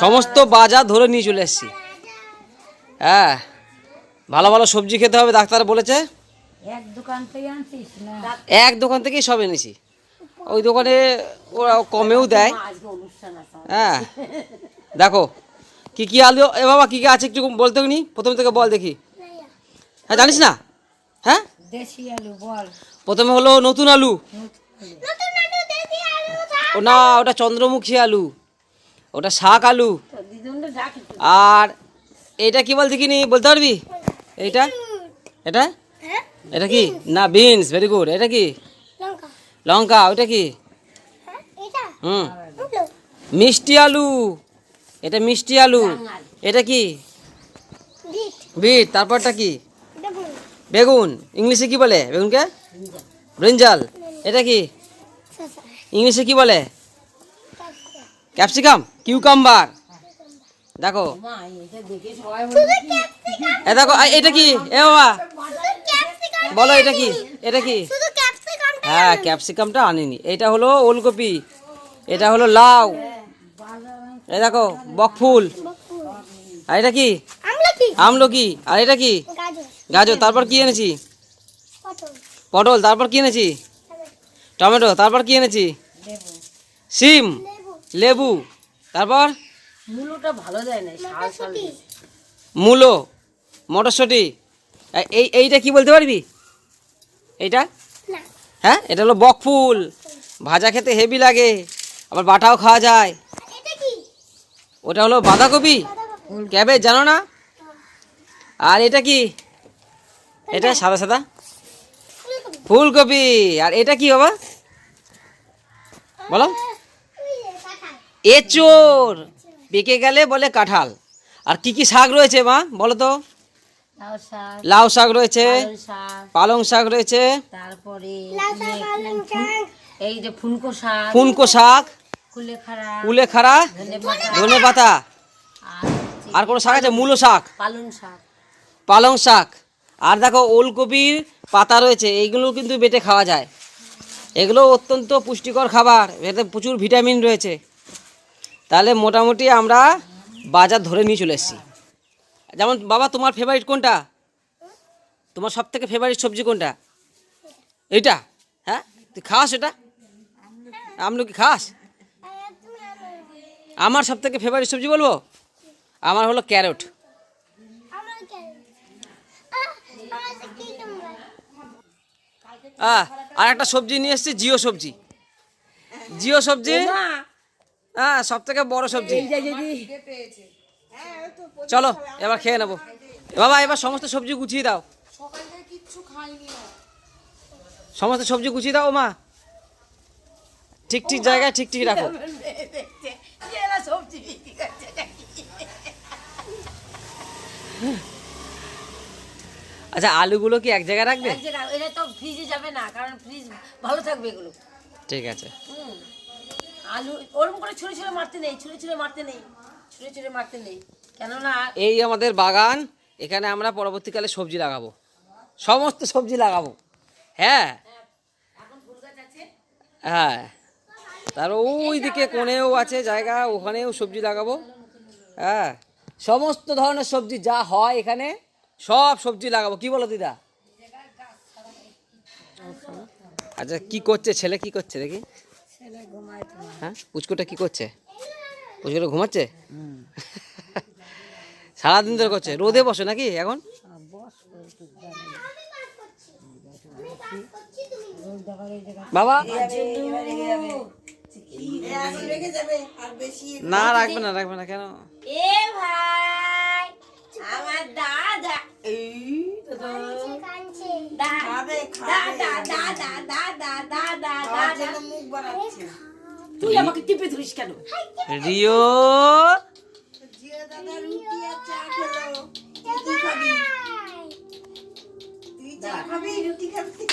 সমস্ত বাজার ধরে নিয়ে চলে এসেছি। হ্যাঁ ভালো ভালো সবজি খেতে হবে ডাক্তার বলেছে। এক দোকান থেকে আনছিস না? এক দোকান থেকেই সব এনেছি। ওই দোকানে ওরা কমেও দেয়। হ্যাঁ দেখো কি কি আলু এ বাবা কি কি আছে একটু বলতে নি? প্রথম থেকে বল দেখি। হ্যাঁ জানিস না? হ্যাঁ? দেশি আলু বল। প্রথমে হলো নতুন আলু। ও না ওটা চন্দ্রমুখী আলু। ওটা শাক আলু। আর এটা কি বল দেখিনি বলতে পারবি? এইটা এটা? এটা কি? না বিনস ভেরি গুড এটা কি? লঙ্কা। ওইটা কি? হুম। মিষ্টি আলু। এটা মিষ্টি আলু। এটা কি? বিট। তারপরটা কি? বেগুন। ইংলিশে কি বলে? বেগুনকে? ব্রিঞ্জাল। এটা কি? ইংলিশে কি বলে? ক্যাপসিকাম? কিউকাম্বার। দেখো। এ দেখো এটা কি? এ বাবা। বলো এটা কি? এটা কি? হ্যাঁ ক্যাপসিকামটা আনিনি। এটা হলো ওলকপি। এটা হলো লাউ। এই দেখো বকফুল। আর এটা কি? আমলকি। আর এটা কি? গাজর। তারপর কি এনেছি? পটল। তারপর কি এনেছি? টমেটো। তারপর কি এনেছি? সিম। লেবু। তারপর? মূলোটা ভালো দেয় না শাল শাল দেয়। মূলো মটরশুঁটি। এই এইটা কি বলতে পারবি? এইটা? হ্যাঁ এটা হলো বকফুল ভাজা খেতে হেভি লাগে আবার বাটাও খাওয়া যায়। ওটা হলো বাঁধাকপি। ক্যাবেজ জানো না? আর এটা কি? এটা সাদা সাদা? ফুলকপি। আর এটা কি বাবা? বলো। এচোর পেকে গেলে বলে কাঁঠাল। আর কি কি শাক রয়েছে মা বলো তো? লাউ শাক রয়েছে পালং শাক রয়েছে তারপরে ইয়ে, এই যে ফুনকো শাক ফুনকো শাক কুলেখাড়া কুলেখাড়া ধনে পাতা। আর কোনো শাক আছে? মূলো শাক। পালং শাক। পালং শাক। আর দেখো ওলকপির পাতা রয়েছে এইগুলো কিন্তু বেটে খাওয়া যায়। এগুলো অত্যন্ত পুষ্টিকর খাবার এতে প্রচুর ভিটামিন রয়েছে। তাহলে মোটামুটি আমরা বাজার ধরে নিয়ে চলে এসেছি। যেমন, বাবা, তোমার ফেভারিট কোনটা? তোমার সব থেকে ফেভারিট সবজি কোনটা? এইটা হ্যাঁ? তুই খাস এটা? আমলু কি খাস? আমার সব থেকে ফেভারিট সবজি বলব? আমার হলো ক্যারট। আর একটা সবজি নিয়ে এসেছি, জিও সবজি। জিও সবজি? হ্যাঁ সব থেকে বড় সবজি। চলো এবার খেয়ে নেব। বাবা এবার সমস্ত সবজি গুছিয়ে দাও। সমস্ত সবজি গুছিয়ে দাও মা ঠিক ঠিক জায়গায় ঠিক ঠিক রাখো। আচ্ছা আলুগুলো কি এক জায়গায় রাখবে? এটা তো ফ্রিজে যাবে না কারণ ফ্রিজ ভালো থাকবে এগুলো। ঠিক আছে। হুম। আলু করে মারতে নেই মারতে নেই মারতে নেই। কেননা এই আমাদের বাগান, এখানে আমরা পরবর্তীকালে সবজি লাগাবো। সমস্ত সবজি লাগাবো। হ্যাঁ। হ্যাঁ। তার ওই দিকে কোণেও আছে জায়গা, ওখানেও সবজি লাগাবো। হ্যাঁ। সমস্ত ধরনের সবজি যা হয় এখানে, সব সবজি লাগাবো। কি বলো দিদা? আচ্ছা কি করছে? ছেলে কি করছে দেখি। হ্যাঁ? পুচকুটা কি করছে? পুচকুটা ঘুমাচ্ছে? সারাদিন ধরে করছে। রোদে বসে নাকি এখন? বাবা! না রাখবে না রাখবে না কেন? আমার দাদা দাদা দাদা। তুই আমাকে টিপে ধরিস কেন? রিও? খাবি? রুটি খাবি?